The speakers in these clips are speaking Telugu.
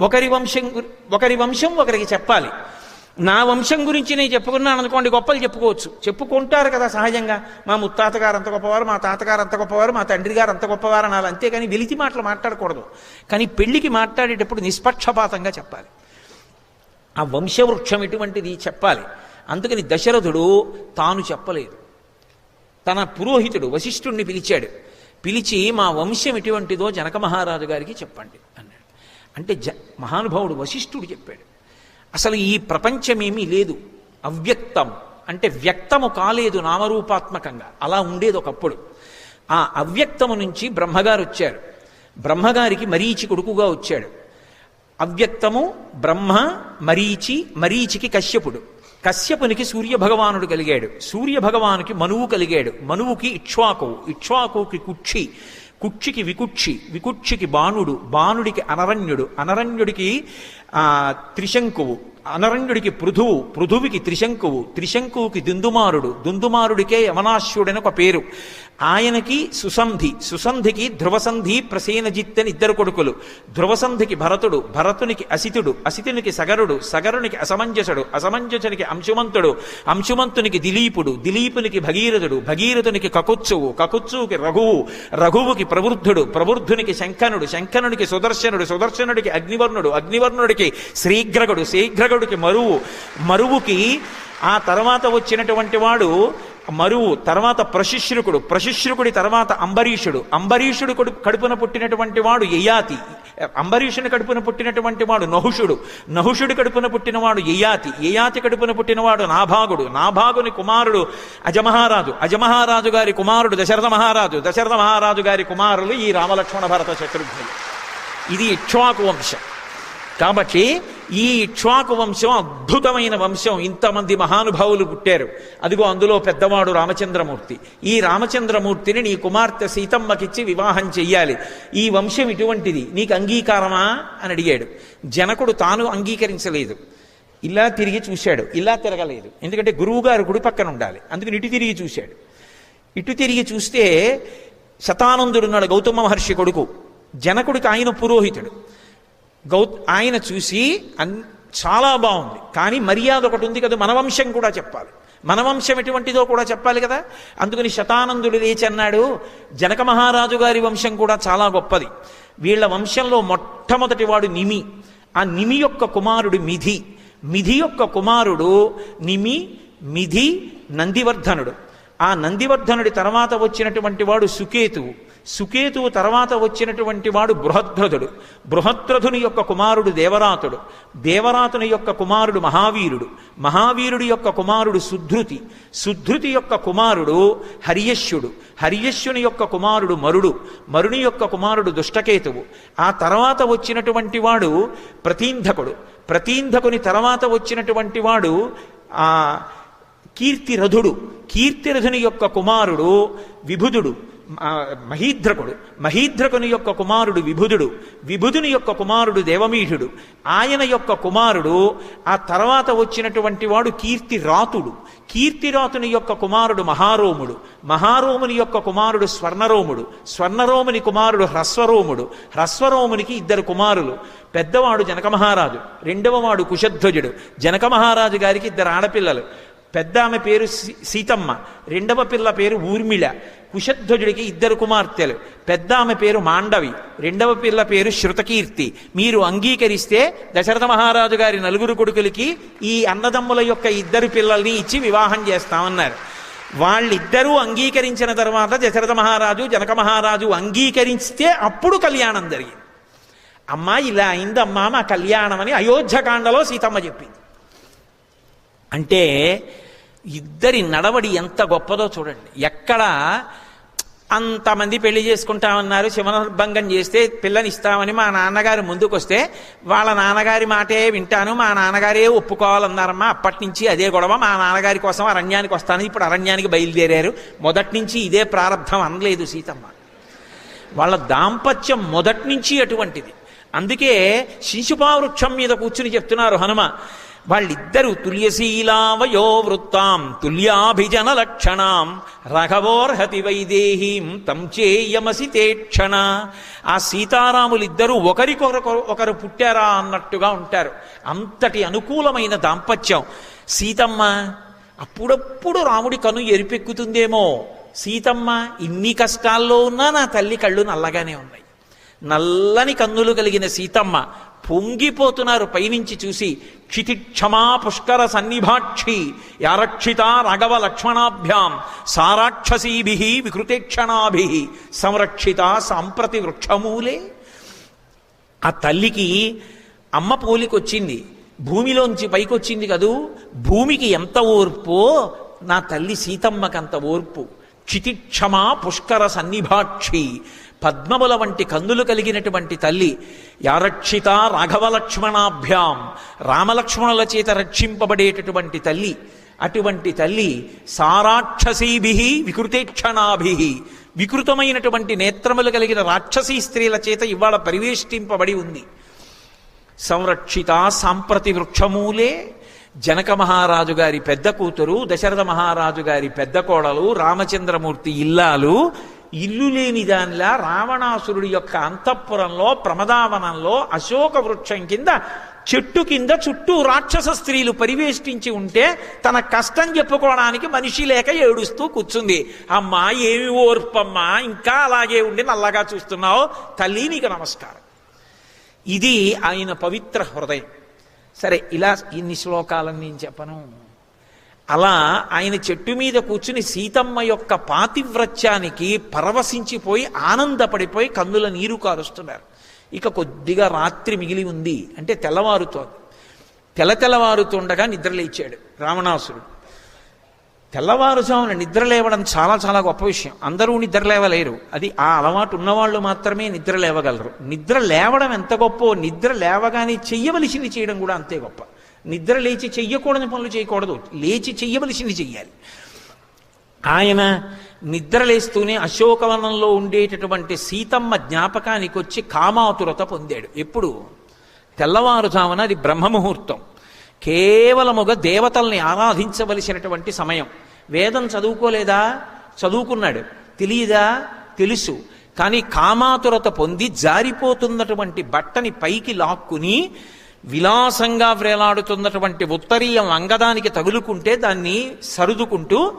ఒకరి వంశం గు- ఒకరి వంశం ఒకరికి చెప్పాలి. నా వంశం గురించి నేను చెప్పుకున్నాను అనుకోండి గొప్పలు చెప్పుకోవచ్చు. చెప్పుకుంటారు కదా సహజంగా. మా ముత్తాత గారు అంత గొప్పవారు మా తాతగారు అంత గొప్పవారు మా తండ్రి గారు అంత గొప్పవారు అనాలి. అంతేకాని వెలితి మాటలు మాట్లాడకూడదు. కానీ పెళ్ళికి మాట్లాడేటప్పుడు నిష్పక్షపాతంగా చెప్పాలి. ఆ వంశవృక్షం ఎటువంటిది చెప్పాలి. అందుకని దశరథుడు తాను చెప్పలేదు. తన పురోహితుడు వశిష్ఠుణ్ణి పిలిచాడు. పిలిచి మా వంశం ఎటువంటిదో జనక మహారాజు గారికి చెప్పండి అన్నాడు. అంటే జ మహానుభావుడు వశిష్ఠుడు చెప్పాడు. అసలు ఈ ప్రపంచమేమీ లేదు. అవ్యక్తం. అంటే వ్యక్తము కాలేదు నామరూపాత్మకంగా. అలా ఉండేది ఒకప్పుడు. ఆ అవ్యక్తము నుంచి బ్రహ్మగారు వచ్చారు. బ్రహ్మగారికి మరీచి కొడుకుగా వచ్చాడు. అవ్యక్తము బ్రహ్మ మరీచి మరీచికి కశ్యపుడు. కశ్యపునికి సూర్య భగవానుడు కలిగాడు. సూర్య భగవానుకి మనువు కలిగాడు. మనువుకి ఇక్ష్వాకు ఇక్ష్వాకుకి కుక్షి. కుక్షికి వికుక్షి వికుక్షికి బాణుడు బాణుడికి అనరణ్యుడు అనరణ్యుడికి త్రిశంకువు అనరణ్యుడికి పృథువు పృథువికి త్రిశంకువు త్రిశంకువుకి దుందుమారుడు దుందుమారుడికే యమనాశ్యుడని ఒక పేరు. ఆయనకి సుసంధి సుసంధికి ధ్రువసంధి ప్రసేనజిత్ అని ఇద్దరు కొడుకులు. ధ్రువసంధికి భరతుడు భరతునికి అసితుడు అసితునికి సగరుడు సగరునికి అసమంజసుడు అసమంజసునికి అంశుమంతుడు అంశుమంతునికి దిలీపుడు దిలీపునికి భగీరథుడు భగీరథునికి కకుత్సువు కకుత్సువుకి రఘువు రఘువుకి ప్రవృద్ధుడు ప్రవృద్ధునికి శంఖనుడు శంఖనుడికి సుదర్శనుడు సుదర్శనుడికి అగ్నివర్ణుడు అగ్నివర్ణుడికి శ్రీగ్రగుడు శ్రీగ్రగుడికి మరువు మరువుకి ఆ తర్వాత వచ్చినటువంటి వాడు మరువు తర్వాత ప్రశిశ్రుకుడు ప్రశిశ్రుకుడి తర్వాత అంబరీషుడు. అంబరీషుడు కడుపున పుట్టినటువంటి వాడు యయాతి. అంబరీషుని కడుపున పుట్టినటువంటి వాడు నహుషుడు. నహుషుడి కడుపున పుట్టినవాడు యయాతి. యయాతి కడుపున పుట్టినవాడు నాభాగుడు. నాభాగుని కుమారుడు అజమహారాజు. అజమహారాజు గారి కుమారుడు దశరథ మహారాజు. దశరథ మహారాజు గారి కుమారులు ఈ రామలక్ష్మణ భరత శత్రుఘ్నులు. ఇది ఇక్ష్వాకు వంశం. కాబట్టి ఈ ఇక్ష్వాకు వంశం అద్భుతమైన వంశం. ఇంతమంది మహానుభావులు పుట్టారు. అదిగో అందులో పెద్దవాడు రామచంద్రమూర్తి. ఈ రామచంద్రమూర్తిని నీ కుమార్తె సీతమ్మకిచ్చి వివాహం చెయ్యాలి. ఈ వంశం ఇటువంటిది. నీకు అంగీకారమా? అని అడిగాడు. జనకుడు తాను అంగీకరించలేదు. ఇలా తిరిగి చూశాడు. ఇలా తిరగలేదు. ఎందుకంటే గురువుగారు గుడి పక్కన ఉండాలి. అందుకని ఇటు తిరిగి చూశాడు. ఇటు తిరిగి చూస్తే శతానందుడున్నాడు గౌతమ మహర్షి కొడుకు. జనకుడికి ఆయన పురోహితుడు. గౌ ఆయన చూసి అన్ చాలా బాగుంది. కానీ మర్యాద ఒకటి ఉంది కదా మనవంశం కూడా చెప్పాలి. మనవంశం ఎటువంటిదో కూడా చెప్పాలి కదా. అందుకని శతానందుడు లేచి అన్నాడు జనక మహారాజు గారి వంశం కూడా చాలా గొప్పది. వీళ్ళ వంశంలో మొట్టమొదటి వాడు నిమి. ఆ నిమి యొక్క కుమారుడు మిధి మిధి యొక్క కుమారుడు నిమి మిధి నందివర్ధనుడు. ఆ నందివర్ధనుడి తర్వాత వచ్చినటువంటి వాడు సుకేతువు. సుకేతువు తర్వాత వచ్చినటువంటి వాడు బృహద్రథుడు. బృహద్రథుని యొక్క కుమారుడు దేవరాతుడు. దేవరాతుని యొక్క కుమారుడు మహావీరుడు. మహావీరుడి యొక్క కుమారుడు సుధృతి. సుధృతి యొక్క కుమారుడు హరియశ్యుడు హరియశ్యుని యొక్క కుమారుడు మరుడు. మరుని యొక్క కుమారుడు దుష్టకేతువు. ఆ తర్వాత వచ్చినటువంటి వాడు ప్రతీంధకుడు. ప్రతీంధకుని తర్వాత వచ్చినటువంటి వాడు ఆ కీర్తిరథుడు. కీర్తిరథుని యొక్క కుమారుడు విభుదుడు. మహీద్రకుడు మహీద్రకుని యొక్క కుమారుడు విభుదుడు విభుదుని యొక్క కుమారుడు దేవమీషుడు ఆయన యొక్క కుమారుడు ఆ తర్వాత వచ్చినటువంటి వాడు కీర్తిరాతుడు కీర్తిరాతుని యొక్క కుమారుడు మహారోముడు మహారోముని యొక్క కుమారుడు స్వర్ణరోముడు స్వర్ణరోముని కుమారుడు హ్రస్వరోముడు హ్రస్వరోమునికి ఇద్దరు కుమారులు. పెద్దవాడు జనక మహారాజు రెండవ వాడు కుశధ్వజుడు జనక మహారాజు గారికి ఇద్దరు ఆడపిల్లలు. పెద్ద ఆమె పేరు సీ- సీతమ్మ రెండవ పిల్ల పేరు ఊర్మిళ కుశధ్వజుడికి ఇద్దరు కుమార్తెలు. పెద్ద ఆమె పేరు మాండవి రెండవ పిల్ల పేరు శృతకీర్తి. మీరు అంగీకరిస్తే దశరథ మహారాజు గారి నలుగురు కొడుకులకి ఈ అన్నదమ్ముల యొక్క ఇద్దరు పిల్లల్ని ఇచ్చి వివాహం చేస్తామన్నారు. వాళ్ళిద్దరూ అంగీకరించిన తర్వాత దశరథ మహారాజు జనక మహారాజు అంగీకరిస్తే అప్పుడు కళ్యాణం జరిగింది. అమ్మా ఇలా అయిందమ్మా మా కళ్యాణం అని అయోధ్యకాండలో సీతమ్మ చెప్పింది. అంటే ఇద్దరి నడవడి ఎంత గొప్పదో చూడండి. ఎక్కడ అంతమంది పెళ్ళి చేసుకుంటామన్నారు శివనర్భంగం చేస్తే పిల్లనిస్తామని మా నాన్నగారు ముందుకొస్తే వాళ్ళ నాన్నగారి మాటే వింటాను మా నాన్నగారే ఒప్పుకోవాలన్నారమ్మా. అప్పటి నుంచి అదే గొడవ మా నాన్నగారి కోసం అరణ్యానికి వస్తాను ఇప్పుడు అరణ్యానికి బయలుదేరారు. మొదటి నుంచి ఇదే ప్రారంభం అనలేదు సీతమ్మ. వాళ్ళ దాంపత్యం మొదటి నుంచి అటువంటిది. అందుకే శిశుపావృక్షం మీద కూర్చుని చెప్తున్నారు హనుమ. వాళ్ళిద్దరూ తుల్యశీలావయో వృత్తాం తుల్యాభిజన లక్షణాం రఘవోర్హతి వైదేహీం తం చేయమసి తేక్షణ. ఆ సీతారాములిద్దరూ ఒకరికొకరు ఒకరు పుట్టారా అన్నట్టుగా ఉంటారు. అంతటి అనుకూలమైన దాంపత్యం. సీతమ్మ అప్పుడప్పుడు రాముడి కను ఎరిపెక్కుతుందేమో. సీతమ్మ ఇన్ని కష్టాల్లో ఉన్నా నా తల్లి కళ్ళు నల్లగానే ఉన్నాయి. నల్లని కన్నులు కలిగిన సీతమ్మ పొంగిపోతున్నారు పైనుంచి చూసి క్షితిక్షమా పుష్కర సన్నిభాక్షి యారక్షిత రాఘవ లక్ష్మణాభ్యాం సారాక్షసీభి వికృతేక్షణాభి సంరక్షిత సాంప్రతి వృక్షమూలే. ఆ తల్లికి అమ్మ పోలికొచ్చింది భూమిలోంచి పైకొచ్చింది కదూ భూమికి ఎంత ఓర్పో నా తల్లి సీతమ్మకంత ఓర్పు. క్షితిక్షమా పుష్కర సన్నిభాక్షి పద్మముల వంటి కందులు కలిగినటువంటి తల్లి యారక్షిత రాఘవలక్ష్మణాభ్యాం రామలక్ష్మణుల చేత రక్షింపబడేటటువంటి తల్లి. అటువంటి తల్లి సారాక్షసీభి వికృతేక్షణాభి. వికృతమైనటువంటి నేత్రములు కలిగిన రాక్షసీ స్త్రీల చేత ఇవాళ పరివేష్టింపబడి ఉంది. సంరక్షిత సాంప్రతి వృక్షమూలే జనక మహారాజు గారి పెద్ద కూతురు దశరథ మహారాజు గారి పెద్ద కోడలు రామచంద్రమూర్తి ఇల్లాలు ఇల్లు లేని దానిలా రావణాసురుడి యొక్క అంతఃపురంలో ప్రమదావనంలో అశోక వృక్షం కింద చెట్టు కింద చుట్టూ రాక్షస స్త్రీలు పరివేష్టించి ఉంటే తన కష్టం చెప్పుకోవడానికి మనిషి లేక ఏడుస్తూ కూర్చుంది. అమ్మా ఏమి ఓర్పమ్మా ఇంకా అలాగే ఉండి నల్లగా చూస్తున్నావు. తల్లి నీకు నమస్కారం. ఇది ఆయన పవిత్ర హృదయం. సరే ఇలా ఇన్ని శ్లోకాలను నేను చెప్పను. అలా ఆయన చెట్టు మీద కూర్చుని సీతమ్మ యొక్క పాతివ్రత్యానికి పరవశించిపోయి ఆనందపడిపోయి కన్నుల నీరు కారుస్తున్నారు. ఇక కొద్దిగా రాత్రి మిగిలి ఉంది. అంటే తెల్లవారుతోంది. తెల తెల్లవారుతుండగా నిద్రలేచాడు రావణాసురుడు. తెల్లవారుజామున నిద్ర లేవడం చాలా చాలా గొప్ప విషయం. అందరూ నిద్ర లేవలేరు. అది ఆ అలవాటు ఉన్నవాళ్ళు మాత్రమే నిద్ర లేవగలరు. నిద్ర లేవడం ఎంత గొప్పో నిద్ర లేవగానే చెయ్యవలసింది చేయడం కూడా అంతే గొప్ప. నిద్ర లేచి చెయ్యకూడని పనులు చేయకూడదు. లేచి చెయ్యవలసింది చెయ్యాలి. ఆయన నిద్రలేస్తూనే అశోకవనంలో ఉండేటటువంటి సీతమ్మ జ్ఞాపకానికి వచ్చి కామాతురత పొందాడు. ఎప్పుడు? తెల్లవారుజామున అది బ్రహ్మముహూర్తం. కేవలముగా దేవతల్ని ఆరాధించవలసినటువంటి సమయం. వేదం చదువుకోలేదా? చదువుకున్నాడు. తెలియదా తెలుసు. కానీ కామాతురత పొంది జారిపోతున్నటువంటి బట్టని పైకి లాక్కుని విలాసంగా వ్రేలాడుతున్నటువంటి ఉత్తరీయం అంగదానికి తగులుకుంటే దాన్ని సరుదుకుంటూ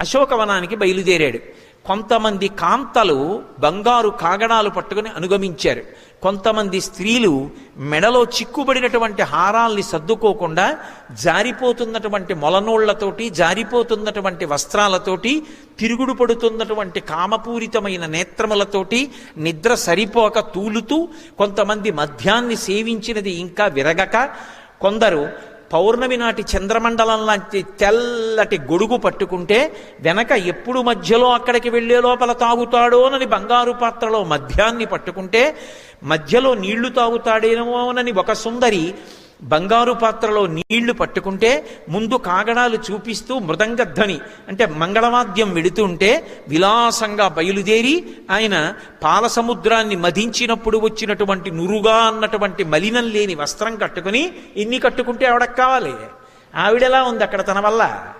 అశోకవనానికి బయలుదేరాడు. కొంతమంది కాంతలు బంగారు కాగడాలు పట్టుకుని అనుగమించారు. కొంతమంది స్త్రీలు మెడలో చిక్కుబడినటువంటి హారాల్ని సర్దుకోకుండా జారిపోతున్నటువంటి మొలనోళ్ళతోటి జారిపోతున్నటువంటి వస్త్రాలతోటి తిరుగుడు పడుతున్నటువంటి కామపూరితమైన నేత్రములతోటి నిద్ర సరిపోక తూలుతూ కొంతమంది మద్యాన్ని సేవించినది ఇంకా విరగక కొందరు పౌర్ణమి నాటి చంద్రమండలం లాంటి తెల్లటి గొడుగు పట్టుకుంటే వెనక ఎప్పుడు మధ్యలో అక్కడికి వెళ్ళే లోపల తాగుతాడోనని బంగారు పాత్రలో మధ్యాన్ని పట్టుకుంటే మధ్యలో నీళ్ళు తాగుతాడేమోనని ఒక సుందరి బంగారు పాత్రలో నీళ్ళు పట్టుకుంటే ముందు కాగడాలు చూపిస్తూ మృదంగధ్వని అంటే మంగళవాద్యం వెడుతుంటే విలాసంగా బయలుదేరి ఆయన పాల సముద్రాన్ని మధించినప్పుడు వచ్చినటువంటి నురుగా అన్నటువంటి మలినం లేని వస్త్రం కట్టుకుని ఇన్ని కట్టుకుంటే ఆవిడకు కావాలి. ఆవిడెలా ఉంది అక్కడ తన వల్ల?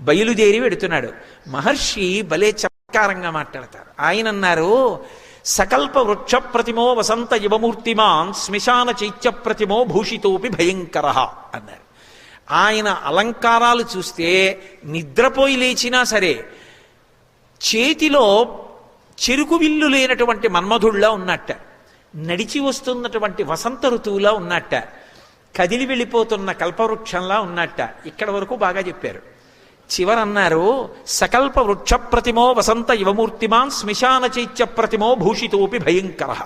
బయలుదేరి వెడుతున్నాడు. మహర్షి భలే చమత్కారంగా మాట్లాడతారు. ఆయన అన్నారు సకల్ప వృక్ష ప్రతిమో వసంత యువమూర్తిమాన్ శ్మశాన చైత్య ప్రతిమో భూషితోపి భయంకర అన్నారు. ఆయన అలంకారాలు చూస్తే నిద్రపోయి లేచినా సరే చేతిలో చెరుకు విల్లు లేనటువంటి మన్మధుళ్ళ ఉన్నట్ట నడిచి వస్తున్నటువంటి వసంత ఋతువులా ఉన్నట్ట కదిలి వెళ్ళిపోతున్న కల్పవృక్షంలా ఉన్నట్ట ఇక్కడ వరకు బాగా చెప్పారు. చివరన్నారు సకల్ప వృక్ష ప్రతిమో వసంత యువమూర్తిమాన్ శ్మశాన చైత్య ప్రతిమో భూషితోపి భయంకర.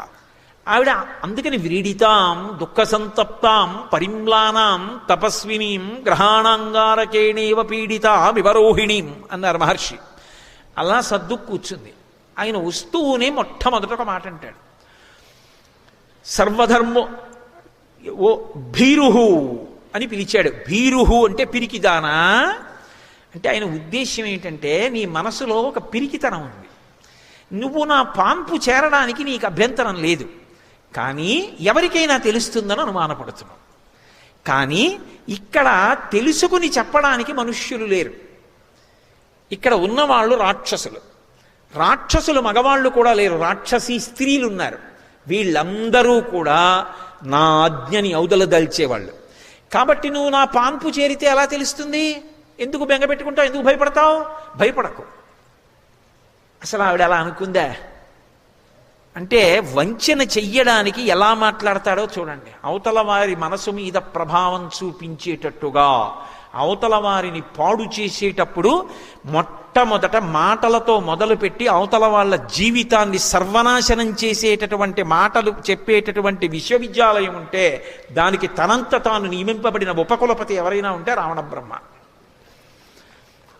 ఆవిడ అందుకని వ్రీడితాం దుఃఖ సంతప్తాం పరిమ్లానాం తపస్వినీం గ్రహాణాంగారకేణేవ పీడిత వివరోహిణీం అన్నారు మహర్షి. అలా సర్దు కూర్చుంది. ఆయన వస్తూనే మొట్టమొదట ఒక మాట అంటాడు. సర్వధర్మో ఓ భీరుహు అని పిలిచాడు. భీరుహు అంటే పిరికిదానా? అంటే ఆయన ఉద్దేశ్యం ఏంటంటే నీ మనసులో ఒక పిరికితనం ఉంది. నువ్వు నా పాంపు చేరడానికి నీకు అభ్యంతరం లేదు. కానీ ఎవరికైనా తెలుస్తుందని అనుమానపడుతున్నావు. కానీ ఇక్కడ తెలుసుకుని చెప్పడానికి మనుష్యులు లేరు. ఇక్కడ ఉన్నవాళ్ళు రాక్షసులు. రాక్షసులు మగవాళ్ళు కూడా లేరు. రాక్షసి స్త్రీలు ఉన్నారు వీళ్ళందరూ కూడా నా ఆజ్ఞని అవదల దల్చేవాళ్ళు. కాబట్టి నువ్వు నా పాంపు చేరితే ఎలా తెలుస్తుంది? ఎందుకు బెంగ పెట్టుకుంటావు? ఎందుకు భయపడతావు? భయపడకు. అసలు ఆవిడ అలా అనుకుందా? అంటే వంచన చెయ్యడానికి ఎలా మాట్లాడతాడో చూడండి. అవతల వారి మనసు మీద ప్రభావం చూపించేటట్టుగా అవతల వారిని పాడు చేసేటప్పుడు మొట్టమొదట మాటలతో మొదలుపెట్టి అవతల వాళ్ళ జీవితాన్ని సర్వనాశనం చేసేటటువంటి మాటలు చెప్పేటటువంటి విశ్వవిద్యాలయం ఉంటే దానికి తనంత తాను నియమింపబడిన ఉపకులపతి ఎవరైనా ఉంటే రావణ బ్రహ్మ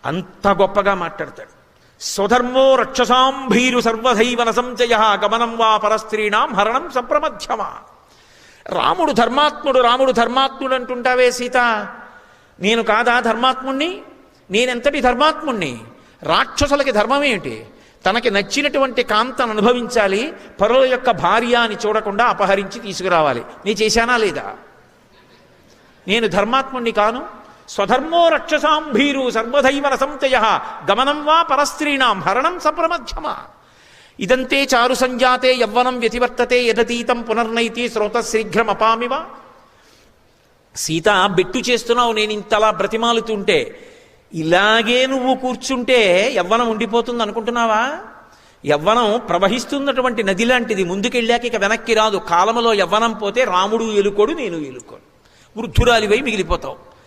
అంత గొప్పగా మాట్లాడతాడు. స్వధర్మో రక్షసాం భీరు సర్వధైవన సంచయ గమనం వా పరస్త్రీణాం హరణం సంప్రమధ్యమా. రాముడు ధర్మాత్ముడు రాముడు ధర్మాత్ముడు అంటుంటావే సీత. నేను కాదా ధర్మాత్ముణ్ణి? నేనెంతటి ధర్మాత్ముణ్ణి? రాక్షసులకి ధర్మం ఏమిటి? తనకి నచ్చినటువంటి కాంతను అనుభవించాలి పరుల యొక్క భార్య అని చూడకుండా అపహరించి తీసుకురావాలి. నీ చేశానా లేదా? నేను ధర్మాత్ముణ్ణి కాను? స్వధర్మో రక్షసాం భీరు సర్వధైవ గమనం వా పరస్త్రీణాం హరణం సప్రమధ్యమ. ఇదంతే చారు సంజాతే యవ్వనం వ్యతివర్తతే యదతీతం పునర్నైతి శ్రోత శీఘ్రమపామివ సీత బెట్టు చేస్తున్నావు నేను ఇంతలా బ్రతిమాలుతుంటే ఇలాగే నువ్వు కూర్చుంటే యవ్వనం ఉండిపోతుంది అనుకుంటున్నావా? యవ్వనం ప్రవహిస్తున్నటువంటి నది లాంటిది ముందుకెళ్ళాక ఇక వెనక్కి రాదు. కాలంలో యవ్వనం పోతే రాముడు ఎలుకోడు నేను ఎలుకోడు వృద్ధురాలివై మిగిలిపోతావు.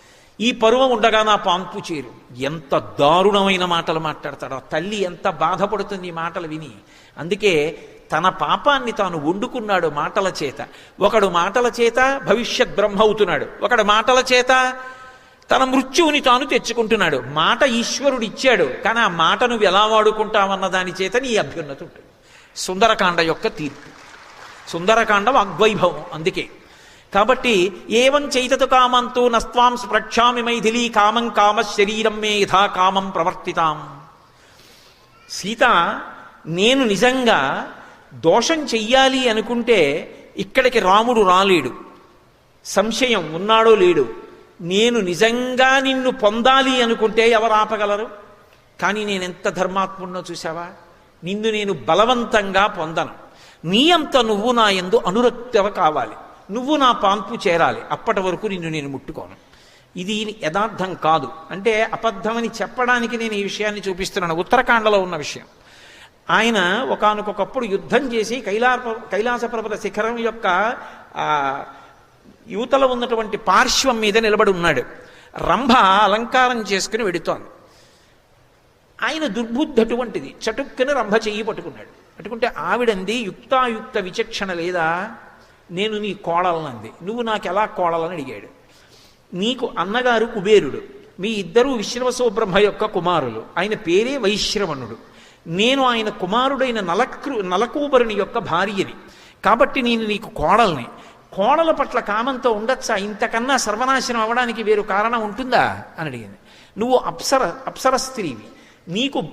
ఈ పరువం ఉండగా నా పాంపు చేరు. ఎంత దారుణమైన మాటలు మాట్లాడతాడో తల్లి ఎంత బాధపడుతుంది ఈ మాటలు విని. అందుకే తన పాపాన్ని తాను వండుకున్నాడు మాటల చేత. ఒకడు మాటల చేత భవిష్యత్ బ్రహ్మ అవుతున్నాడు ఒకడు మాటల చేత తన మృత్యువుని తాను తెచ్చుకుంటున్నాడు. మాట ఈశ్వరుడు ఇచ్చాడు కానీ ఆ మాట నువ్వు ఎలా వాడుకుంటావన్న దాని చేత నీ అభ్యున్నతి ఉంటుంది. సుందరకాండ యొక్క తీర్పు. సుందరకాండం అగ్వైభవం అందుకే కాబట్టి ఏవం చైతతు కామంతో నస్వాం స్ప్రక్షామి మైథిలీ కామం కామ శరీరం మే యథా కామం ప్రవర్తితాం. సీత నేను నిజంగా దోషం చెయ్యాలి అనుకుంటే ఇక్కడికి రాముడు రాలేడు. సంశయం ఉన్నాడో లేడు. నేను నిజంగా నిన్ను పొందాలి అనుకుంటే ఎవరు ఆపగలరు? కానీ నేను ఎంత ధర్మాత్ముడినో చూసావా నిన్ను నేను బలవంతంగా పొందను. నీ అంత నువ్వు నా ఎందు అనురక్తవ కావాలి. నువ్వు నా పాన్పు చేరాలి. అప్పటి వరకు నిన్ను నేను ముట్టుకోను. ఇది యథార్థం కాదు. అంటే అబద్ధమని చెప్పడానికి నేను ఈ విషయాన్ని చూపిస్తున్నాను. ఉత్తరాఖండలో ఉన్న విషయం. ఆయన ఒకనకొకప్పుడు యుద్ధం చేసి కైలా కైలాస పర్వత శిఖరం యొక్క యువతలో ఉన్నటువంటి పార్శ్వం మీద నిలబడి ఉన్నాడు. రంభ అలంకారం చేసుకుని వెడుతోంది. ఆయన దుర్బుద్ధి అటువంటిది. చటుక్కున రంభ చెయ్యి పట్టుకున్నాడు. పట్టుకుంటే ఆవిడంది యుక్తాయుక్త విచక్షణ లేదా? నేను నీ కోడలనంది నువ్వు నాకు ఎలా కోడలని అడిగాడు. నీకు అన్నగారు కుబేరుడు. మీ ఇద్దరూ విశ్రవసోబ్రహ్మ యొక్క కుమారులు. ఆయన పేరే వైశ్రవణుడు. నేను ఆయన కుమారుడైన నలక్రు నలకూబరుని యొక్క భార్యని. కాబట్టి నేను నీకు కోడల్ని. కోడల పట్ల కామంతో ఉండొచ్చా? ఇంతకన్నా సర్వనాశనం అవ్వడానికి వేరు కారణం ఉంటుందా? అని అడిగింది. నువ్వు అప్సర అప్సర స్త్రీవి. నీకు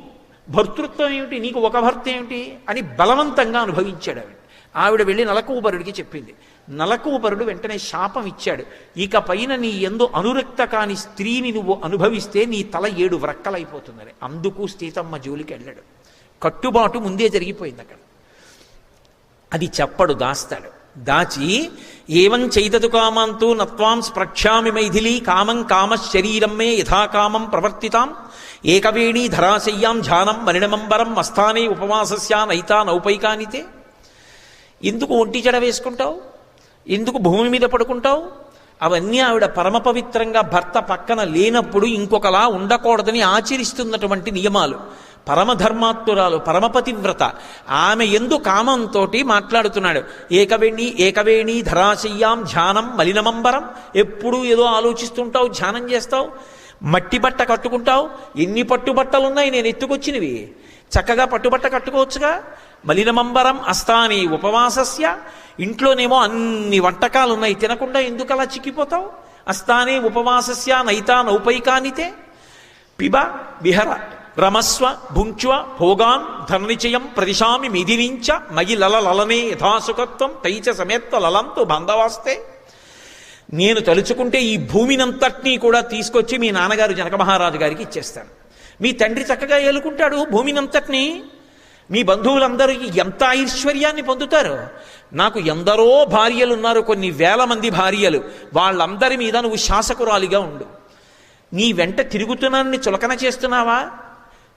భర్తృత్వం ఏమిటి? నీకు ఒక భర్త ఏమిటి? అని బలవంతంగా అనుభవించాడు ఆవిడ. ఆవిడ వెళ్ళి నలకూబరుడికి చెప్పింది. నలకూబరుడు వెంటనే శాపం ఇచ్చాడు. ఇక పైన నీ ఎందు అనురక్త కాని స్త్రీని నువ్వు అనుభవిస్తే నీ తల ఏడు వ్రక్కలైపోతుందని. అందుకు సీతమ్మ జోలికి వెళ్ళాడు. కట్టుబాటు ముందే జరిగిపోయింది అక్కడ. అది చెప్పడు దాస్తాడు. దాచి ఏవం చైతతు కామంతో నత్వాం స్ప్రక్షామి మైథిలీ కామం కామ శరీరం మే యథాకామం ప్రవర్తితాం. ఏకవేణీ ధరాశయ్యాం ధ్యానం మరిణమంబరం మస్థానే ఉపవాసస్యా నైతా నౌపైకానితే. ఎందుకు ఒంటి జడ వేసుకుంటావు ఎందుకు భూమి మీద పడుకుంటావు అవన్నీ ఆవిడ పరమ పవిత్రంగా భర్త పక్కన లేనప్పుడు ఇంకొకలా ఉండకూడదని ఆచరిస్తున్నటువంటి నియమాలు. పరమధర్మాత్తురాలు పరమపతివ్రత ఆమె ఎందు కామంతో మాట్లాడుతున్నాడు. ఏకవేణి ఏకవేణి ధరాశయ్యాం ధ్యానం మలినమంబరం. ఎప్పుడూ ఏదో ఆలోచిస్తుంటావు ధ్యానం చేస్తావు. మట్టి బట్ట కట్టుకుంటావు. ఎన్ని పట్టుబట్టలున్నాయి నేను ఎత్తుకొచ్చినవి. చక్కగా పట్టుబట్ట కట్టుకోవచ్చుగా. మలినమంబరం అస్తాని ఉపవాసస్య. ఇంట్లోనేమో అన్ని వంటకాలు ఉన్నాయి తినకుండా ఎందుకు అలా చిక్కిపోతావు? అస్తానే ఉపవాసస్య నైతా నౌపైకానితే. పిబ విహర రమస్వ భుంక్వ భోగాన్ ధననిచయం ప్రదిశామి మిదినించ మగి లల యథాసుకత్వం యథాసుఖత్వం తైచ సమేత్వ లలంతో బంధవాస్తే. నేను తలుచుకుంటే ఈ భూమినంతటినీ కూడా తీసుకొచ్చి మీ నాన్నగారు జనక మహారాజు గారికి ఇచ్చేస్తాను. మీ తండ్రి చక్కగా ఏలుకుంటాడు భూమినంతటినీ. మీ బంధువులందరికీ ఎంత ఐశ్వర్యాన్ని పొందుతారు? నాకు ఎందరో భార్యలు ఉన్నారు కొన్ని వేల మంది భార్యలు. వాళ్ళందరి మీద నువ్వు శాసకురాలిగా ఉండు. నీ వెంట తిరుగుతున్నాన్ని చులకన చేస్తున్నావా?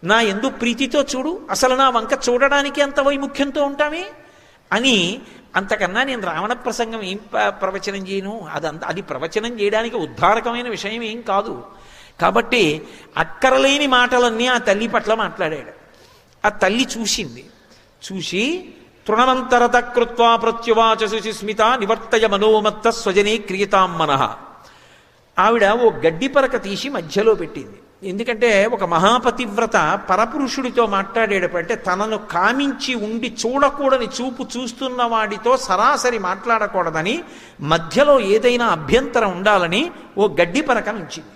నా ఎందు ప్రీతితో చూడు. అసలు నా వంక చూడడానికి అంత వైముఖ్యంతో ఉంటామే అని అంతకన్నా నేను రావణ ప్రసంగం ఏం ప్రవచనం చేయను. అదంత అది ప్రవచనం చేయడానికి ఉద్ధారకమైన విషయం ఏం కాదు. కాబట్టి అక్కరలేని మాటలన్నీ ఆ తల్లి పట్ల మాట్లాడాడు. ఆ తల్లి చూసింది. చూసి తృణమంతరత కృత్వా ప్రత్యువాచ శుచిస్మిత నివర్తయ మనోమత్త స్వజనే క్రియతాం మనః. ఆవిడ ఓ గడ్డి పరక తీసి మధ్యలో పెట్టింది. ఎందుకంటే ఒక మహాపతివ్రత పరపురుషుడితో మాట్లాడేటప్పుడు తనను కామించి ఉండి చూడకూడని చూపు చూస్తున్న వాడితో సరాసరి మాట్లాడకూడదని మధ్యలో ఏదైనా అభ్యంతరం ఉండాలని ఓ గడ్డి పరక నుంచింది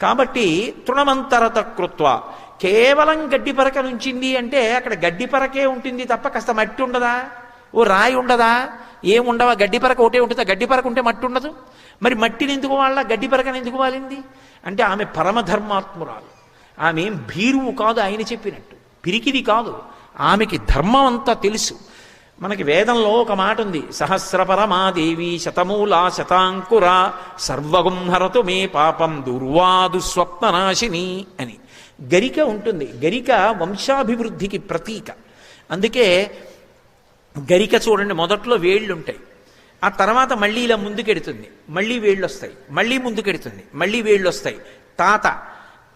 కాబట్టి తృణమంతరత కృత్వ కేవలం గడ్డి పరక నుంచింది అంటే అక్కడ గడ్డి పరకే ఉంటుంది తప్ప కాస్త మట్టి ఉండదా? ఓ రాయి ఉండదా? ఏముండవా గడ్డి పరక ఒకటే ఉంటుందా? గడ్డి పరక ఉంటే మట్టి ఉండదు. మరి మట్టిని ఎందుకు వాళ్ళ గడ్డి పరకని ఎందుకు వాలింది అంటే ఆమె పరమధర్మాత్మురాలు. ఆమె ఏం భీరువు కాదు ఆయన చెప్పినట్టు. పిరికిది కాదు. ఆమెకి ధర్మం అంతా తెలుసు. మనకి వేదంలో ఒక మాట ఉంది. సహస్రపరమాదేవి శతమూల శతాంకుర సర్వగుంహరతు మే పాపం దుర్వాదు స్వప్ననాశిని అని. గరిక ఉంటుంది. గరిక వంశాభివృద్ధికి ప్రతీక. అందుకే గరిక చూడండి మొదట్లో వేళ్ళు ఉంటాయి ఆ తర్వాత మళ్ళీ ఇలా ముందుకెడుతుంది. మళ్ళీ వేళ్ళు వస్తాయి మళ్ళీ ముందుకెడుతుంది. మళ్ళీ వేళ్ళు వస్తాయి తాత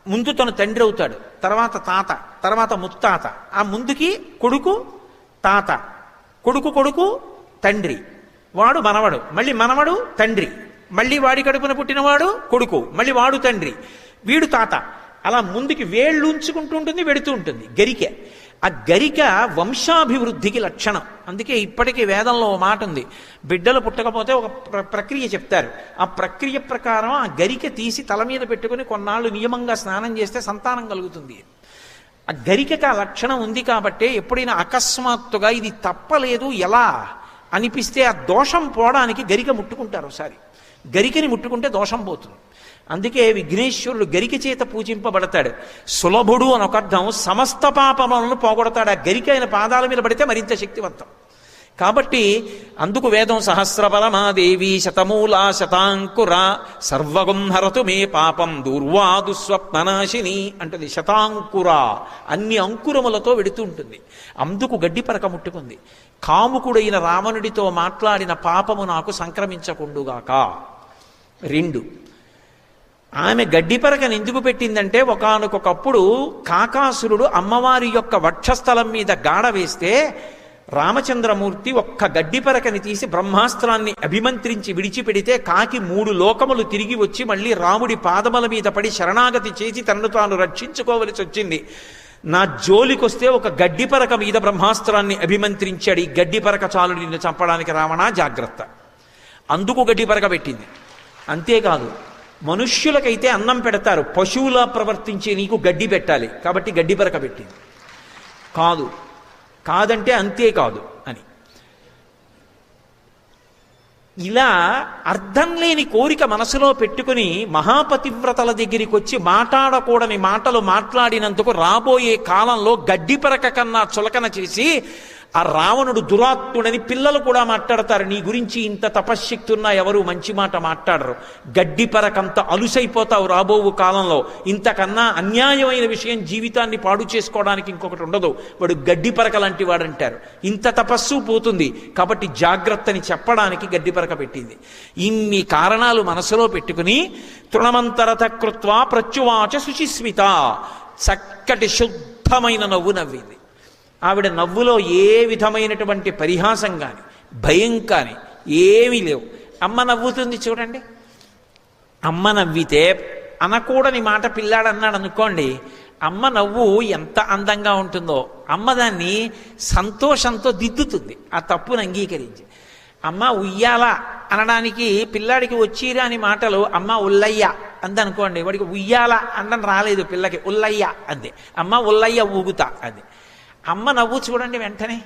ముందు తను తండ్రి అవుతాడు. తర్వాత తాత తర్వాత ముత్తాత. ఆ ముందుకి కొడుకు తాత. కొడుకు కొడుకు తండ్రి. వాడు మనవడు. మళ్ళీ మనవడు తండ్రి. మళ్ళీ వాడి కడుపున పుట్టినవాడు కొడుకు. మళ్ళీ వాడు తండ్రి. వీడు తాత. అలా ముందుకి వేళ్ళు ఉంచుకుంటూ ఉంటుంది వెడుతూ ఉంటుంది. గరిక. ఆ గరిక వంశాభివృద్ధికి లక్షణం. అందుకే ఇప్పటికీ వేదంలో ఓ మాట ఉంది. బిడ్డలు పుట్టకపోతే ఒక ప్ర- ప్రక్రియ చెప్తారు. ఆ ప్రక్రియ ప్రకారం ఆ గరిక తీసి తల మీద పెట్టుకుని కొన్నాళ్ళు నియమంగా స్నానం చేస్తే సంతానం కలుగుతుంది. ఆ గరికక ఆ లక్షణం ఉంది కాబట్టి ఎప్పుడైనా అకస్మాత్తుగా ఇది తప్పలేదు ఎలా అనిపిస్తే ఆ దోషం పోవడానికి గరిక ముట్టుకుంటారు ఒకసారి. గరికని ముట్టుకుంటే దోషం పోతుంది. అందుకే విఘ్నేశ్వరుడు గరిక చేత పూజింపబడతాడు. సులభుడు అని ఒక అర్థం సమస్త పాపములను పోగొడతాడు. ఆ గరిక ఆయన పాదాల మీద పడితే మరింత శక్తివంతం. కాబట్టి అందుకు వేదం సహస్రపరమాదేవి శతమూలా శతాంకుర సర్వగుంహరతు మే పాపం దూర్వాదు స్వప్ననాశిని అంటది. శతాంకుర అన్ని అంకురములతో వెడుతూ ఉంటుంది. అందుకు గడ్డి పరక ముట్టుకుంది. కాముకుడైన రావణుడితో మాట్లాడిన పాపము నాకు సంక్రమించకుండుగాక. రెండు. ఆమె గడ్డిపరకను ఎందుకు పెట్టిందంటే ఒకనకొకప్పుడు కాకాసురుడు అమ్మవారి యొక్క వక్షస్థలం మీద గాడ వేస్తే రామచంద్రమూర్తి ఒక్క గడ్డిపరకని తీసి బ్రహ్మాస్త్రాన్ని అభిమంత్రించి విడిచిపెడితే కాకి మూడు లోకములు తిరిగి వచ్చి మళ్ళీ రాముడి పాదముల మీద పడి శరణాగతి చేసి తనను తాను రక్షించుకోవలసి వచ్చింది. నా జోలికొస్తే ఒక గడ్డిపరక మీద బ్రహ్మాస్త్రాన్ని అభిమంత్రించాడు. ఈ గడ్డిపరక చాలు నిన్ను చంపడానికి రావణ జాగ్రత్త. అందుకు గడ్డిపరక పెట్టింది. అంతేకాదు మనుష్యులకైతే అన్నం పెడతారు. పశువులా ప్రవర్తించే నీకు గడ్డి పెట్టాలి. కాబట్టి గడ్డిపరక పెట్టింది. కాదు కాదంటే అంతే కాదు అని. ఇలా అర్థం లేని కోరిక మనసులో పెట్టుకుని మహాపతివ్రతల దగ్గరికి వచ్చి మాట్లాడకూడని మాటలు మాట్లాడినందుకు రాబోయే కాలంలో గడ్డిపరక కన్నా చులకన చేసి ఆ రావణుడు దురాత్ముడని పిల్లలు కూడా మాట్లాడతారు. నీ గురించి ఇంత తపశ్శక్తి ఉన్నా ఎవరు మంచి మాట మాట్లాడరు. గడ్డి పరకంత అలుసైపోతావు రాబోవు కాలంలో. ఇంతకన్నా అన్యాయమైన విషయం జీవితాన్ని పాడు చేసుకోవడానికి ఇంకొకటి ఉండదు. వాడు గడ్డి పరక లాంటి వాడంటారు. ఇంత తపస్సు పోతుంది. కాబట్టి జాగ్రత్తని చెప్పడానికి గడ్డి పరక పెట్టింది. ఇన్ని కారణాలు మనసులో పెట్టుకుని తృణమంతరత కృత్వా ప్రత్యువాచ శుచిస్మిత. చక్కటి శుద్ధమైన నవ్వు నవ్వింది. ఆవిడ నవ్వులో ఏ విధమైనటువంటి పరిహాసం కానీ భయం కానీ ఏమీ లేవు. అమ్మ నవ్వుతుంది చూడండి. అమ్మ నవ్వితే అనకూడని మాట పిల్లాడన్నాడు అనుకోండి అమ్మ నవ్వు ఎంత అందంగా ఉంటుందో అమ్మ దాన్ని సంతోషంతో దిద్దుతుంది ఆ తప్పును అంగీకరించి. అమ్మ ఉయ్యాల అనడానికి పిల్లాడికి వచ్చిరా అని మాటలు అమ్మ ఉల్లయ్య అందనుకోండి వాడికి ఉయ్యాల అనడం రాలేదు పిల్లకి ఉల్లయ్య అంది. అమ్మ ఉల్లయ్య ఊగుతా అది. అమ్మ నవ్వు చూడండి వెంటనే.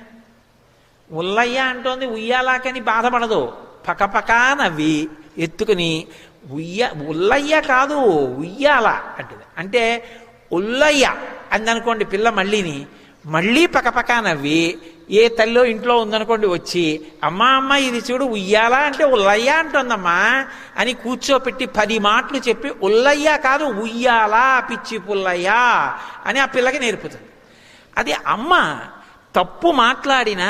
ఉల్లయ్య అంటోంది ఉయ్యాలాకని బాధపడదు. పకపకా నవ్వి ఎత్తుకుని ఉయ్య ఉల్లయ్య కాదు ఉయ్యాల అంటుంది. అంటే ఉల్లయ్య అందనుకోండి పిల్ల మళ్ళీని మళ్ళీ పకపకా నవ్వి ఏ తల్లో ఇంట్లో ఉందనుకోండి వచ్చి అమ్మా అమ్మ ఇది చూడు ఉయ్యాలా అంటే ఉల్లయ్య అంటుందమ్మా అని కూర్చోపెట్టి పది మాటలు చెప్పి ఉల్లయ్య కాదు ఉయ్యాలా పిచ్చి పుల్లయ్య అని ఆ పిల్లకి నేర్పుతుంది. అది అమ్మ తప్పు మాట్లాడినా